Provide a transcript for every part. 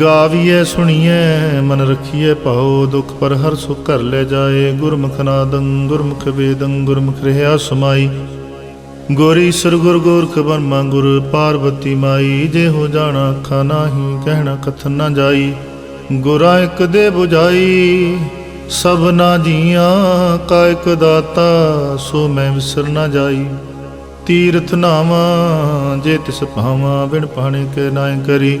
ਗਾਵੀਏ ਸੁਣੀਏ ਮਨ ਰਖੀਏ ਭਾਉ ਦੁਖ ਪਰ ਹਰ ਸੁਖ ਘਰ ਲੈ ਜਾਏ। ਗੁਰਮੁਖ ਨਾਦੰ, ਗੁਰਮੁਖ ਵੇਦੰ, ਗੁਰਮੁਖ ਰਹਾ ਸਮਾਈ। ਗੋਰੀ ਸਰ ਗੁਰ ਗੋਰਖ ਬਰਮਾ ਗੁਰ ਪਾਰਵਤੀ ਮਾਈ। ਜੇ ਹੋ ਜਾਣਾ ਅੱਖਾਂ ਨਾਹੀ, ਕਹਿਣਾ ਕਥਨ ਨਾ ਜਾਈ। ਗੁਰਾ ਇੱਕ ਦੇ 부ਝਾਈ ਸਭਨਾ ਜੀਆਂ, ਕਾ ਇਕ ਦਾਤਾ, ਸੋ ਮੈਂ ਵਿਸਰ ਨਾ ਜਾਈ। ਤੀਰਥ ਨਾਮਾ ਜੇ ਤਿਸ ਭਾਵਾਂ, ਬਿਨ ਪਾਣੇ ਕੇ ਨਾਇ ਕਰੀ।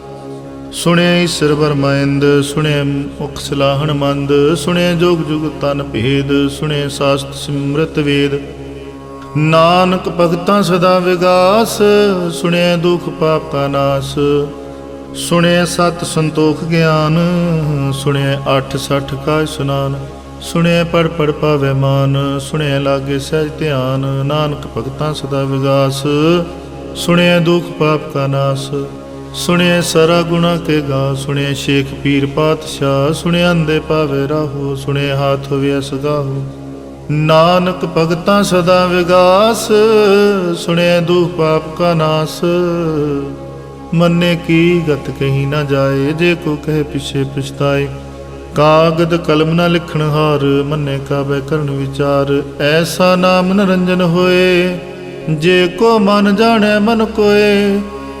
ਸੁਣਿਆ ਈਸ਼ਰ ਬਰਮਾਇੰਦ ਸੁਣਿਐ ਮੁਖ ਸਲਾਹਣ ਮੰਦ ਸੁਣਿਐ ਜੋਗ ਜੁਗ ਤਨ ਭੇਦ ਸੁਣਿਐ ਸਾਸਤ ਸਿਮਰਤ ਵੇਦ। ਨਾਨਕ ਭਗਤਾਂ ਸਦਾ ਵਿਗਾਸ, ਸੁਣਿਆ ਦੁਖ ਪਾਪ ਕਾ ਨਾਸ। ਸੁਣਿਆ ਸਤ ਸੰਤੋਖ ਗਿਆਨ, ਸੁਣਿਆ ਅੱਠ ਸੱਠ ਕਾ ਸੁਨਾਨ। ਸੁਣਿਆ ਪੜ ਪੜ ਪਾਵੇ ਮਾਨ, ਸੁਣਿਆ ਲਾਗੇ ਸਹਿਜ ਧਿਆਨ, ਨਾਨਕ ਭਗਤਾਂ ਸਦਾ ਵਿਗਾਸ। ਸੁਣਿਆ ਦੁਖ ਪਾਪ ਕਾ ਨਾਸ। ਸੁਣਿਐ ਸਾਰਾ ਗੁਣਾ ਕੇ ਗਾ, ਸੁਣਿਐ ਸ਼ੇਖ ਪੀਰ ਪਾਤਸ਼ਾਹ ਸੁਣਿਆ ਅੰਦੇ ਪਾਵੇ ਰਾਹੋ, ਸੁਣਿਐ ਹਾਥ ਹੋਵੇ ਸਗਾਹੋ ਨਾਨਕ ਭਗਤਾਂ ਸਦਾ ਵਿਗਾਸ, ਸੁਣਿਐ ਦੁਖ ਪਾਪ ਕਾ ਨਾਸ। ਮੰਨੇ ਕੀ ਗਤ ਕਹੀ ਨਾ ਜਾਏ, ਜੇ ਕੋ ਕਹੇ ਪਿਛੇ ਪਛਤਾਏ। ਕਾਗਦ ਕਲਮ ਨਾ ਲਿਖਣ ਹਾਰ, ਮੰਨੇ ਕਾਬੈ ਕਰਨ ਵਿਚਾਰ। ਐਸਾ ਨਾਮ ਨਰੰਜਨ ਹੋਏ, ਜੇ ਕੋ ਮਨ ਜਾਣੈ ਮਨ ਕੋਏ।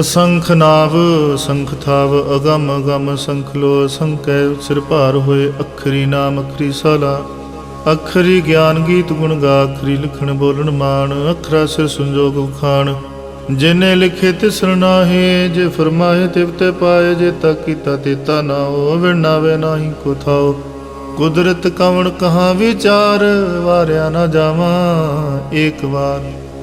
ਅਸੰਖ ਨਾਵ, ਸੰਖ ਥਾਵ, ਅਗਮ ਅਗਮ ਸੰਖ ਲੋ ਅਸੰਕੈ ਸਿਰ ਭਾਰ ਹੋਏ, ਅਖਰੀ ਨਾਮ, ਅਖਰੀ ਸਾਲਾ। ਅਖਰੀ ਗਿਆਨ ਗੀਤ ਗੁਣ ਗਾ, ਅਖਰੀ ਲਿਖਣ ਬੋਲਣ ਮਾਨ ਅਖਰਾ ਸਿਰ ਸੰਜੋਗ ਉਖਾਣ। ਜਿਨੇ ਲਿਖੇ ਤਿਸ ਨਾਹੀ, ਜੇ ਫਰਮਾਏ ਤਿਵਤੇ ਪਾਏ, ਜੇ ਤਾ ਕੀਤਾ ਤੇਤਾ ਨਾ ਹੋ ਵਿਣਾਵੇ ਨਾਹੀ ਕੋ ਥਾਓ। ਕੁਦਰਤ ਕਵਣ ਕਹਾ ਵਿਚਾਰ, ਵਾਰਿਆ ਨਾ ਜਾਵਾਂ, ਏਕ ਵਾਰ।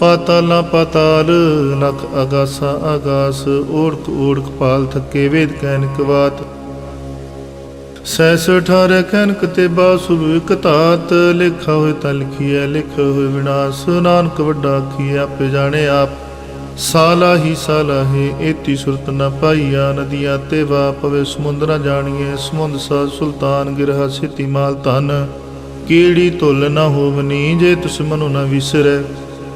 ਪਾਤਾਲਾ ਪਾਤਾਲ ਲਖ ਅਗਾਸਾ ਆਗਾਸ ਓੜਕ ਓੜਕ ਪਾਲ ਥੱਕੇ ਵੇਦ ਕੈਨਕ ਬਾਤ ਸੈਸ ਅਠਾਰਹ ਕੈਨਕ ਤੇ ਬਾਸੁਭ ਇਕ ਧਾਤ, ਲਿਖਾ ਹੋਏ ਤਾਂ ਲਿਖੀਐ ਲਿਖਿਆ ਹੋਏ ਵਿਨਾਸ਼, ਨਾਨਕ ਵੱਡਾ ਆਖੀਐ, ਆਪੇ ਜਾਣੇ ਆਪ। ਸਾਲਾ ਹੀ ਸਾਲਾ ਹੈ, ਏਤੀ ਸੁਰਤ ਨ ਪਾਈਆ, ਨਦੀਆਂ ਤੇ ਵਾ ਪਵੇ ਸਮੁੰਦ ਨ ਜਾਣੀਏ ਸਮੁੰਦ ਸਾ ਸੁਲਤਾਨ ਗਿਰਹਾ ਸਿਤੀ ਮਾਲ ਧਨ। ਕੀੜੀ ਤੁਲ ਨ ਹੋਵਨੀ, ਜੇ ਤੁਸ ਮਨੁ ਨ ਵਿਸਰੈ।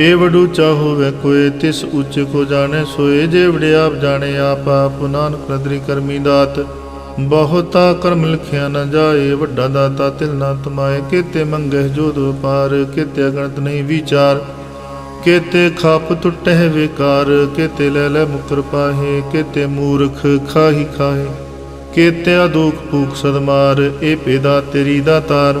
ਏ ਵਡੂ ਚਾਹੋ ਵੈ ਕੋਏ ਤਿਸ ਉੱਚ ਕੋ ਜਾਣੇ ਸੋਏ। ਜੇ ਵੜੇ ਆਪ ਜਾਣੇ ਆਪ ਆਪ, ਨਾਨਕ ਕਰਮੀ ਦਾਤ। ਬਹੁਤਾ ਕਰਮ ਲਿਖਿਆ ਨਾ ਜਾਏ, ਵੱਡਾ ਦਾਤਾ ਤਿਲ ਨਾ ਤਮਾਏ। ਕੀਤੇ ਮੰਗਹਿ ਜੋਦ ਪਾਰ, ਕੀਤੇ ਅਗਣਤ ਨਹੀਂ ਵਿਚਾਰ। ਕੇਤੇ ਖਾਪ ਟੁੱਟਹਿ ਵਿਕਾਰ, ਕੇਤੇ ਲੈ ਲੈ ਮੁਕਰ ਪਾਹੇ। ਕਿਤੇ ਮੂਰਖ ਖਾਹੀ ਖਾਹੇ, ਕੇਤਿਆ ਦੁਖ ਭੂਖ ਸਦਮਾਰ ਏ ਪੇਦਾ ਤੇਰੀ ਦਾਤਾਰ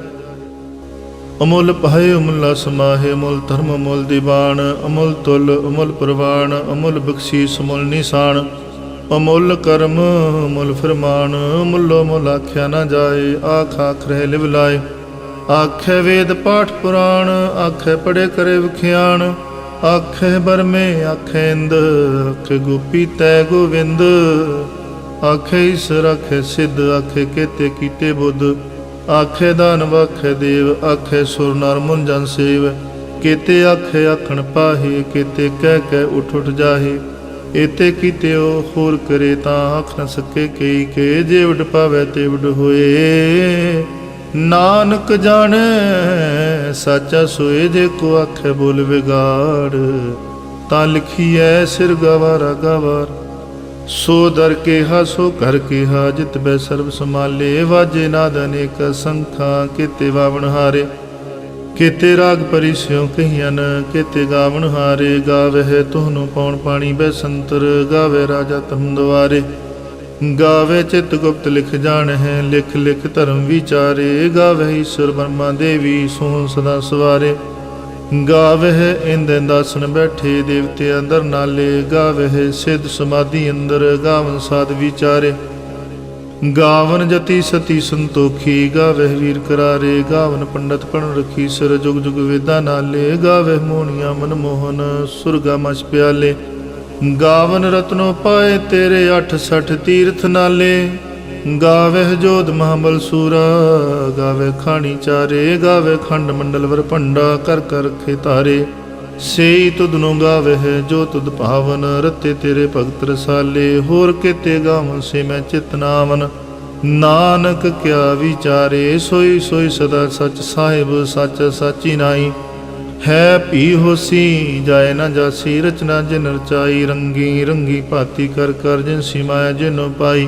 ਅਮੁੱਲ ਪਾਏ ਅਮੁੱਲਾ ਸਮਾਹੇ ਅਮੁੱਲ ਧਰਮ, ਅਮੁੱਲ ਦੀਵਾਨ, ਅਮੁੱਲ ਤੁਲ, ਅਮੁੱਲ ਪ੍ਰਵਾਨ, ਅਮੁੱਲ ਬਖਸ਼ੀਸ, ਅਮੁੱਲ ਨਿਸ਼ਾਨ, ਅਮੁੱਲ ਕਰਮ, ਅਮੁੱਲ ਫਰਮਾਨ, ਅਮੁੱਲੋ ਮੁੱਲ ਆਖਿਆ ਨਾ ਜਾਏ, ਆਖ ਆਖ ਰਹਿ ਲਿਵ ਲਾਏ। ਆਖੇ ਵੇਦ ਪਾਠ ਪੁਰਾਣ, ਆਖੇ ਪੜੇ ਕਰੇ ਵਿਖਿਆਣ, ਆਖੇ ਬਰਮੇ, ਆਖੇ ਇੰਦ, ਆਖੇ ਗੋਪੀ ਤੈ ਗੋਵਿੰਦ, ਆਖੇ ਈਸ਼ਰ ਆਖੇ ਸਿੱਧ, ਆਖੇ ਕੇਤੇ ਕੀਤੇ ਬੁੱਧ। ਆਖੇ ਦਾਨ ਆਖੇ ਦੇਵ, ਆਖੇ ਸੁਰ ਨਰ ਮੁਨ ਜਨ ਸੇਵ। ਕੀਤੇ ਆਖੇ ਆਖਣ ਪਾਹੇ, ਕੀਤੇ ਕਹਿ ਕਹਿ ਉਠ ਉਠ ਜਾਹੇ। ਇਤੇ ਕੀਤੇ ਹੋਰ ਕਰੇ ਤਾਂ ਆਖ ਨ ਸਕੇ ਕਈ ਕੇ, ਜੇ ਉਡ ਪਾਵੇ ਤੇ ਉਡ ਹੋਏ। ਨਾਨਕ ਜਾਣੈ, ਸਾਚਾ ਸੋਏ ਜੇ ਕੋ ਆਖੇ ਬੋਲ ਵਿਗਾੜ। ਤਾਂ ਲਿਖੀਐ ਸਿਰ ਗਵਾਰਾ ਗਵਾਰ। ਸੋ ਦਰ ਕੇ ਸੋ ਕਰ ਕੇ ਜਿਤ ਬੈ ਸਰਬ ਸਮਾਲੇ ਵਾਜੇ ਨਾਦ ਅਨੇਕ ਸੰਖਾਂ ਕੀਤੇ ਵਾਵਣ ਹਾਰੇ। ਕੀਤੇ ਰਾਗ ਪਰਿਸਿਉ ਕਹੀਨ ਕੀਤੇ ਗਾਵਣ ਹਾਰੇ। ਗਾਵਹਿ ਤੁਹਨੂੰ ਪਉਣ ਪਾਣੀ ਬੈ ਸੰਤਰ ਗਾਵੇ ਰਾਜਾ ਤੁਮ ਦੁਆਰੇ ਗਾਵੇ ਚਿਤ ਗੁਪਤ ਲਿਖ ਜਾਣ ਹੈ ਲਿਖ ਲਿਖ ਧਰਮ ਵਿਚਾਰੇ। ਗਾਵੇ ਈਸ਼ਵਰ ਬਰਮਾ ਦੇਵੀ, ਸੋਹਣ ਸਦਾ ਸਵਾਰੇ। ਗਾਵਹਿ ਇੰਦ ਦਾਸਨ ਬੈਠੇ ਦੇਵਤੇ ਅੰਦਰ ਨਾਲੇ, ਗਾਵਹਿ ਸਿੱਧ ਸਮਾਧੀ ਅੰਦਰ, ਗਾਵਨ ਸਾਧ ਵਿਚਾਰੇ। ਗਾਵਨ ਜਤੀ ਸਤੀ ਸੰਤੋਖੀ, ਗਾਵਹਿ ਵੀਰ ਕਰਾਰੇ, ਗਾਵਨ ਪੰਡਤ ਪਣ ਰਖੀ, ਸਿਰ ਜੁਗ ਜੁਗ ਵੇਦਾ ਨਾਲੇ, ਗਾਵਹਿ ਮੋਣੀਆਂ ਮਨ ਮੋਹਨ, ਸੁਰਗਾ ਮਛ ਪਿਆਲੇ। ਗਾਵਨ ਰਤਨੋ ਪਾਏ ਤੇਰੇ 68 ਤੀਰਥ ਨਾਲੇ। ਗਾਵਹਿ ਜੋਦ ਮਹਾਬਲ ਸੂਰਾ, ਗਾਵੇ ਖਾਣੀ ਚਾਰੇ, ਗਾਵੇ ਖੰਡ ਮੰਡਲ ਵਰ ਭੰਡਾ, ਕਰ ਕਰ ਰਖੇ ਤਾਰੇ ਸੇਈ ਤੁਧ ਨੂੰ ਗਾਵਹਿ ਜੋ ਤੁਧ ਭਾਵਨ, ਰਤੇ ਤੇਰੇ ਭਗਤ ਰਸਾਲੇ, ਹੋਰ ਕਿਤੇ ਗਾਵਨ ਸੇ ਮੈਂ ਚਿਤ ਨਾਵਨ। ਨਾਨਕ ਕਿਆ ਵਿਚਾਰੇ, ਸੋਈ ਸੋਈ ਸਦਾ ਸਚ ਸਾਹਿਬ, ਸਚ ਸਾਚੀ ਨਾਈ। ਹੈ ਭੀ ਹੋਸੀ, ਜਾਏ ਨਾ ਜਾਸੀ, ਰਚਨਾ ਜਿਨ ਰਚਾਈ, ਰੰਗੀ ਰੰਗੀ ਭਾਤੀ ਕਰ ਕਰ ਜਿਨ ਸਿਮਾਇਆ ਜਿਨ ਪਾਈ।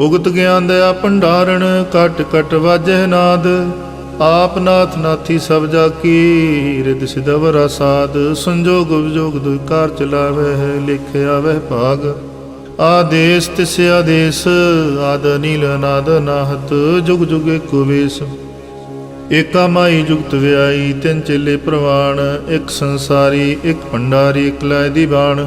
ਉਗਤ ਗਿਆਨ ਦਇਆ ਭੰਡਾਰਣ ਕਟ ਕਟ ਵਾਜਹਿ ਨਾਦ। ਆਪ ਨਾਥ ਨਾਥੀ ਸਭ ਜਾ ਕੀ ਰਿਦ ਸਿਦਵਰਾ ਸਾਧ। ਸੰਜੋਗ ਵਿਜੋਗ ਦੁਇ ਕਾਰ ਚਲਾਵੇ ਹੈ ਲਿਖਿਆ ਵਹਿ ਭਾਗ। ਆਦੇਸ ਤਿਸ ਆਦੇਸ, ਆਦ ਨੀਲ ਅਨਾਦ ਨਾਹਤ। ਜੁਗ ਜੁਗ ਏਕੋ ਵੇਸ। ਏਕਾ ਮਾਈ ਜੁਗਤ ਵਿਆਈ, ਤਿੰਨ ਚੇਲੇ ਪ੍ਰਵਾਣ। ਇੱਕ ਸੰਸਾਰੀ, ਇੱਕ ਭੰਡਾਰੀ, ਇੱਕ ਲੈ ਦੀ ਬਾਣ।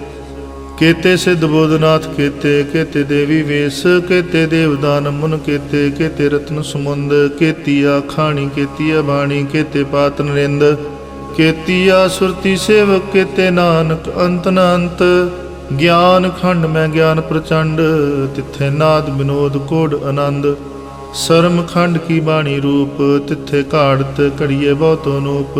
ਕੇਤੇ ਸਿੱਧ ਬੋਧਨਾਥ, ਕੇਤੇ ਕੇਤੇ ਦੇਵੀ ਵੇਸ, ਕੇਤੇ ਦੇਵਦਾਨ ਮੁਨ, ਕੇਤੇ ਕੇਤੇ ਰਤਨ ਸਮੁੰਦ, ਕੇਤੀਆ ਖਾਣੀ, ਕੇਤੀਆ ਬਾਣੀ, ਕੇਤੇ ਪਾਤ ਨਰਿੰਦ, ਕੇਤੀਆ ਸੁਰਤੀ ਸੇਵਕ, ਕੇਤੇ ਨਾਨਕ ਅੰਤ ਨ ਗਿਆਨ ਖੰਡ ਮੈਂ ਗਿਆਨ ਪ੍ਰਚੰਡ, ਤਿੱਥੇ ਨਾਦ ਬਿਨੋਦ ਕੋਡ ਆਨੰਦ। ਸਰਮ ਖੰਡ ਕੀ ਬਾਣੀ ਰੂਪ, ਤਿੱਥੇ ਘਾੜਤ ਘੜੀਏ ਬਹੁਤੋ ਨੂਪ।